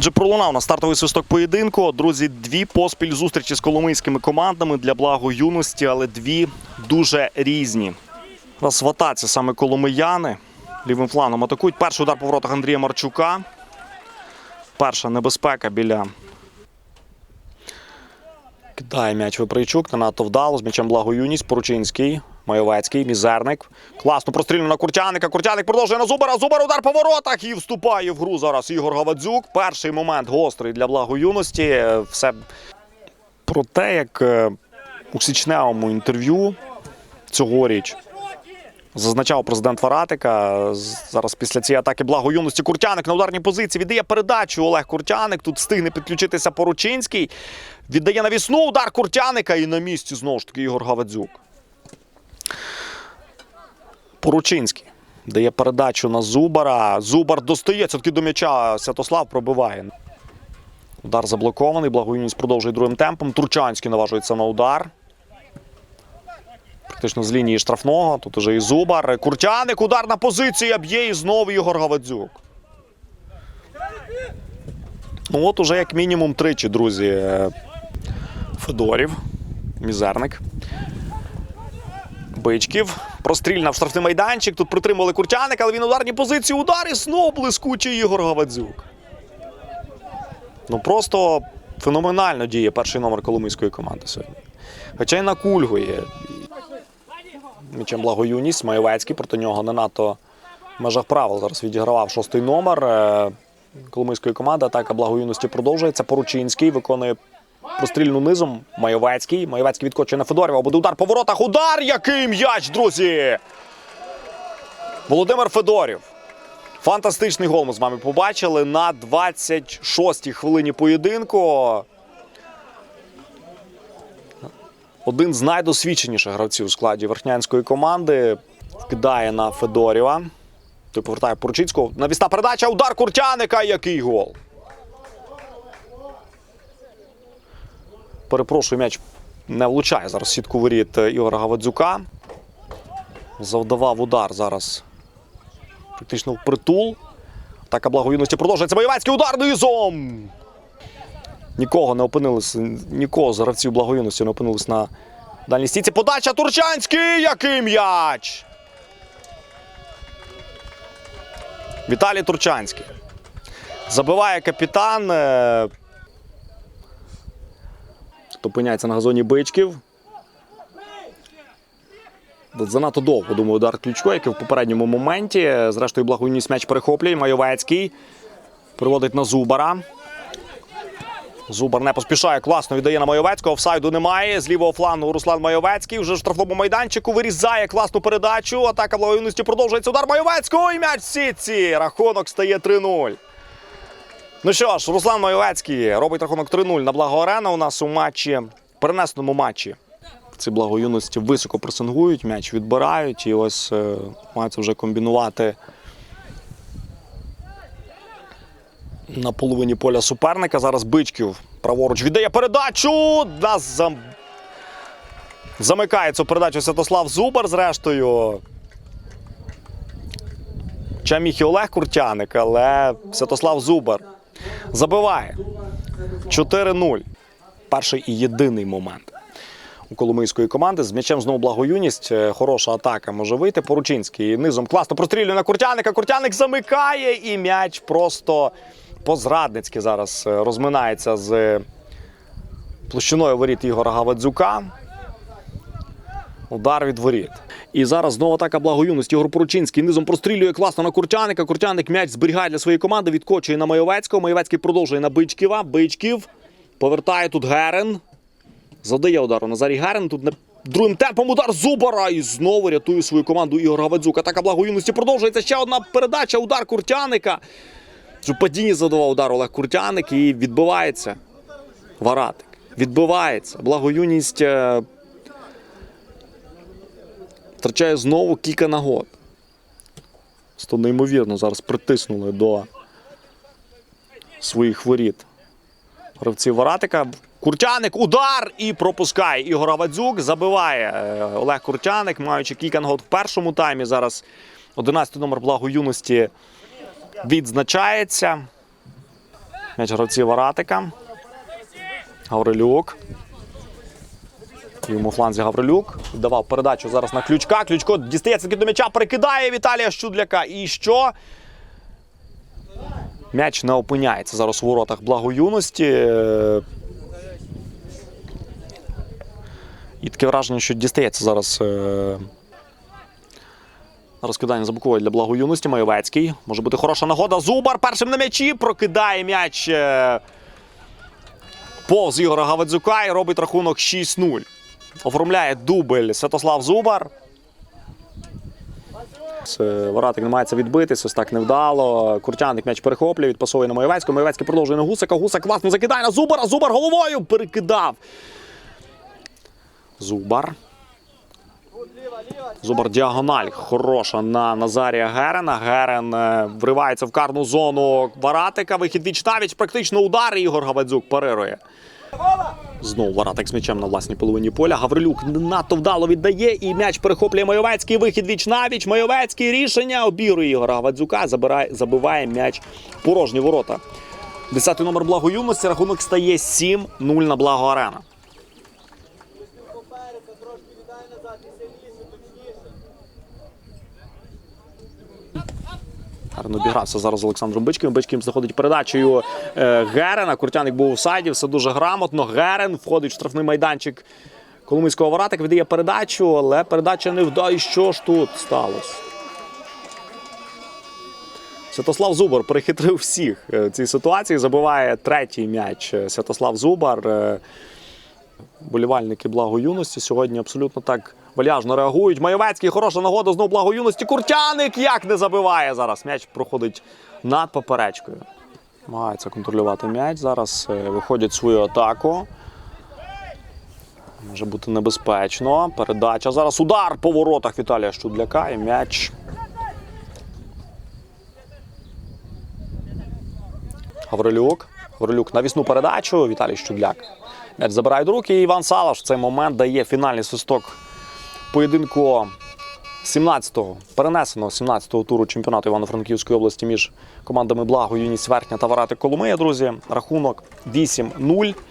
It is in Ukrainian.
Отже, пролунав на стартовий свисток поєдинку. Друзі, дві поспіль зустрічі з коломийськими командами для благо юності, але дві дуже різні. Атаці саме коломияни лівим флангом атакують. Перший удар по воротах Андрія Марчука. Перша небезпека біля. Кидає м'яч Виприйчук, не надто вдало. З м'ячем благо юність. Поручинський, Майовецький, Мізерник. Класно прострільно на Куртяника. Куртяник продовжує на Зубара. Зубар удар по воротах і вступає в гру зараз Ігор Гавадзюк. Перший момент гострий для благо юності. Все про те, як е, у січневому інтерв'ю цьогоріч зазначав президент Варатика. Зараз після цієї атаки благо юності Куртяник на ударній позиції віддає передачу Олег Куртяник. Тут встигне підключитися Поручинський. Віддає навісну удар Куртяника і на місці знову ж таки Ігор Гавадзюк. Поручинський дає передачу на Зубара. Зубар достається таки до м'яча. Святослав пробиває. Удар заблокований. Благоюність продовжує другим темпом. Турчанський наважується на удар. Практично з лінії штрафного. Тут уже і Зубар. Куртяник. Ударна позиція. Б'є і знову Ігор Гавадзюк. Ну от уже як мінімум тричі, друзі. е, Федорів. Мізерник. Бичків. Прострільна в штрафний майданчик. Тут притримували Куртяник, але він ударні позиції. Удар і знову блискучий Ігор Гавадзюк. Ну просто феноменально діє перший номер коломийської команди сьогодні. Хоча й накульгує. Мічем благоюність, Маєвецький проти нього не надто в межах правил зараз відігравав шостий номер. Е, Коломийської команди. Атака благоюності продовжується. Поручинський виконує прострільну низом. Майовецький. Майовецький відкочує на Федорєва. Буде удар по воротах. Удар! Який м'яч, друзі! Володимир Федорів. Фантастичний гол ми з вами побачили на 26-й хвилині поєдинку. Один з найдосвідченіших гравців у складі верхнянської команди кидає на Федорєва. Той повертає Поручицького. Навісна передача. Удар Куртяника. Який гол! Перепрошую, м'яч не влучає зараз сітку воріт е, Ігора Гавадзюка. Завдавав удар зараз. Практично в притул. Атака благовійності продовжується. Боєвецький удар низом. Нікого не опинилися, нікого з гравців благовійності не опинились на дальній стійці. Подача Турчанський! Який м'яч! Віталій Турчанський. Забиває капітан. Опиняється на газоні бичків. Занадто довго, думаю, удар Ключко, який в попередньому моменті. Зрештою, благойність м'яч перехоплює. Майовецький. Приводить на Зубара. Зубар не поспішає. Класно віддає на Майовецького. Офсайду немає. З лівого флангу Руслан Майовецький. Вже в штрафному майданчику вирізає класну передачу. Атака благойності продовжується. Удар Майовецького. І м'яч в сітці. Рахунок стає 3-0. Ну що ж, Руслан Майовецький робить рахунок 3-0 на благо арена у нас у матчі, перенесеному матчі. Ці благоюності високо пресингують, м'яч відбирають і ось е, мається вже комбінувати на половині поля суперника. Зараз Бичків праворуч віддає передачу. Нас зам... замикає цю передачу Святослав Зубар, зрештою. Чаміг і Олег Куртяник, але Святослав Зубар забиває 4-0. Перший і єдиний момент у коломийської команди. З м'ячем знову благоюність. Е, Хороша атака може вийти. Поручинський низом класно прострілює на Куртяника. Куртяник замикає і м'яч просто по-зрадницьки зараз е, розминається з площиною воріт Ігора Гавадзюка. Удар від воріт. І зараз знову атака благоюності. Ігор Поручинський низом прострілює класно на Куртяника. Куртяник м'яч зберігає для своєї команди, відкочує на Майовецького. Майовецький продовжує на Бичківа. Бичків повертає тут Герен. Завдає удару Назарій Герен. Тут не другим темпом удар Зубара. І знову рятує свою команду Ігор Гавадзюк. Атака благоюності продовжується. Ще одна передача. Удар Куртяника. Падінні задавав удар Олег Куртяник і відбивається. Варатик. Відбивається. Благоюність е, втрачає знову кілька нагод. Просто неймовірно зараз притиснули до своїх воріт. Гравці Варатика. Куртяник, удар і пропускає. Ігор Авадзюк забиває е, Олег Куртяник, маючи кілька нагод в першому таймі. Зараз 11-й номер благо юності відзначається. М'яч гравців Варатика. Гаврилюк. Йому фланзі Гаврилюк. Давав передачу зараз на ключка. Ключко дістається до м'яча, перекидає Віталія Щудляка. І що? М'яч не опиняється зараз у воротах благоюності. І таке враження, що дістається зараз. е, Розкидання за бокової для благоюності. Майовецький. Може бути хороша нагода. Зубар першим на м'ячі. Прокидає м'яч. е, Повз Ігора Гавадзюка і робить рахунок 6-0. Оформляє дубль Святослав Зубар. С- Воратик намагається відбитись, ось так невдало. Куртяник м'яч перехоплює, відпасовує на Маєвецького. Маєвецький продовжує на Гусака. Гусак класно закидає на Зубара. Зубар головою перекидав. Зубар. Зубар діагональ. Хороша на Назарія Герена. Герен е, вривається в карну зону Варатика. Вихід віч навіть практично удар. Ігор Гавадзюк парирує. Знову Варатик з м'ячем на власній половині поля. Гаврилюк надто вдало віддає і м'яч перехоплює Майовецький. Вихід віч навіч. Майовецький рішення обірує Ігора Гавадзюка. Забирає, забиває м'яч порожні ворота. Десятий номер благо юності. Рахунок стає 7-0 на благо арена. Гарно обігрався зараз з Олександром Бичким. Бичким заходить передачею е, Герена. Куртяник був у сайді, все дуже грамотно. Герен входить в штрафний майданчик Коломийського Варатик, віддає передачу, але передача не вдає. Що ж тут сталося? Святослав Зубар перехитрив всіх е, в цій ситуації. Забиває третій м'яч е, Святослав Зубар. Болівальники благо юності сьогодні абсолютно так вальяжно реагують. Маєвецький, хороша нагода, знову благо юності. Куртяник як не забиває зараз. М'яч проходить над поперечкою. Намагається контролювати м'яч. Зараз е, виходять свою атаку. Може бути небезпечно. Передача. Зараз удар по воротах Віталія Щудляка і м'яч. Гаврилюк. Гаврилюк навісну передачу. Віталій Щудляк. М'яч забирають руки. І Іван Салаш в цей момент дає фінальний свисток поєдинку 17-го, перенесеного 17-го туру чемпіонату Івано-Франківської області між командами Благо, Юніс Верхня та Варати Коломия, друзі. Рахунок 8-0.